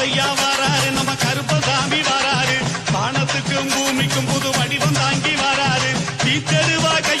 ஐயா வராரு நம்ம கருப்பசாமி வராரு. வானத்துக்கும் பூமிக்கும் புது வடிவம் தாங்கி வராரு. தீத்தெருவா கை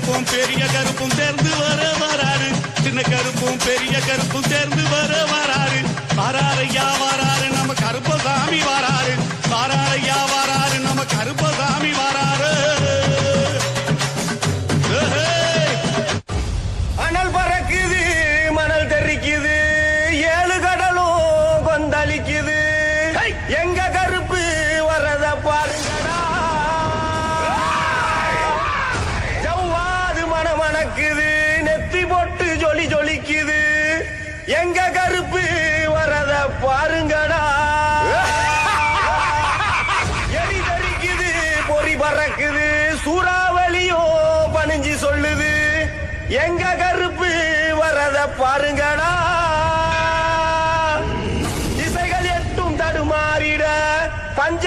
கருப்பும் பெரிய கருப்பும் சேர்ந்து வர வராரு. சின்ன கருப்பும் பெரிய கருப்பும் சேர்ந்து வர வராரு. வராறையா வராரு நம்ம கருப்பசாமி வராரு. வராறையா வராரு நம்ம கருப்பசாமி வராரு. பறக்குது நெத்தி போட்டு ஜொலி ஜொலிக்குது. எங்க கருப்பு வரத பாருங்கடா. எலி தரிக்குது பொறி பறக்குது. சூறாவளியோ பணிஞ்சு சொல்லுது. எங்க கருப்பு வரத பாருங்கடா. இசைகள் எட்டும் தடுமாறிட பஞ்ச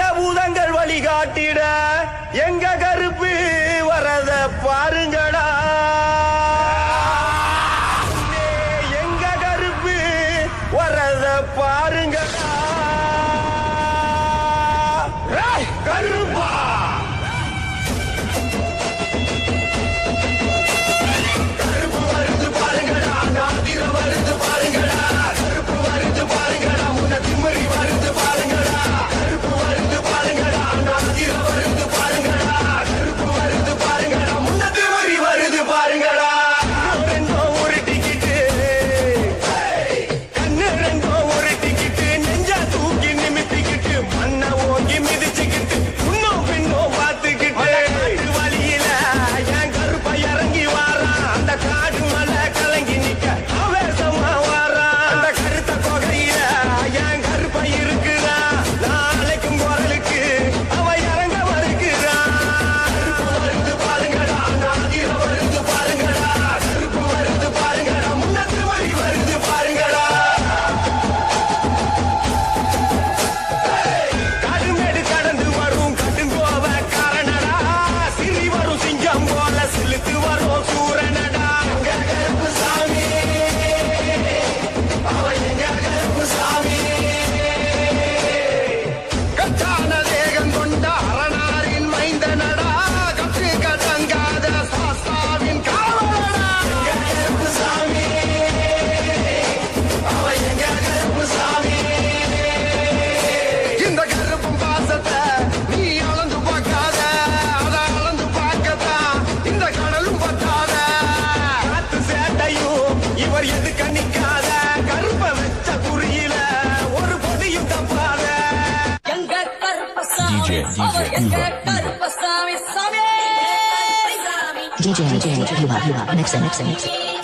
DJ, DJ, you are, you are, mixing, mixing, mixing.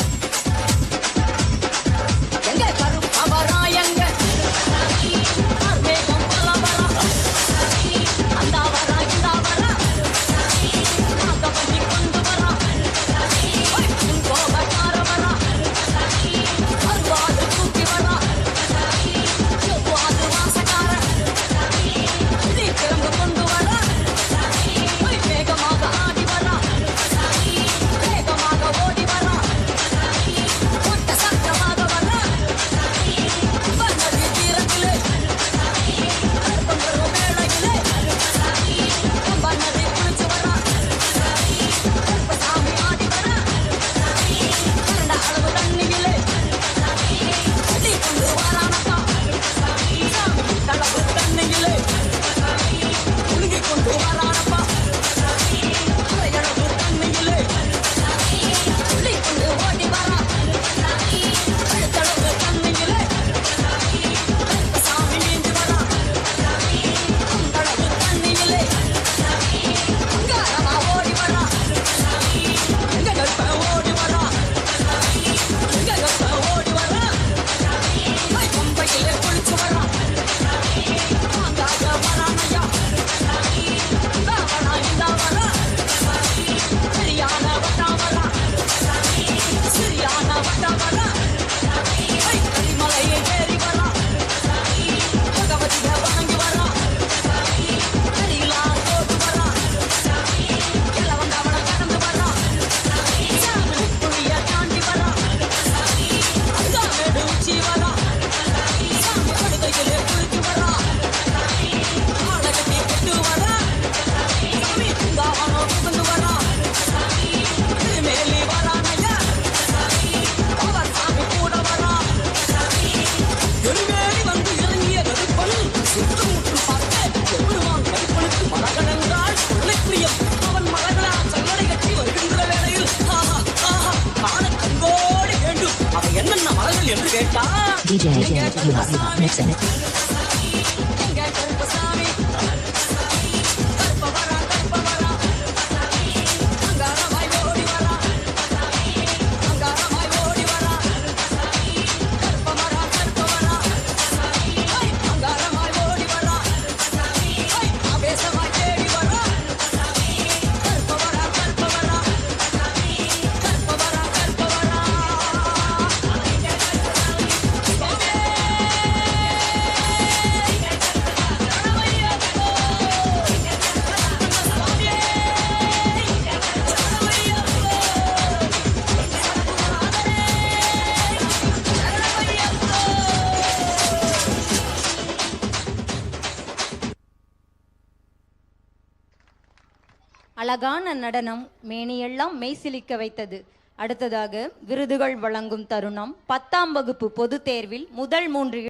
DJ, DJ, you அழகான நடனம் மேனியெல்லாம் மெய்சிலிக்க வைத்தது. அடுத்ததாக விருதுகள் வழங்கும் தருணம் பத்தாம் வகுப்பு பொதுத் தேர்வில் முதல் மூன்று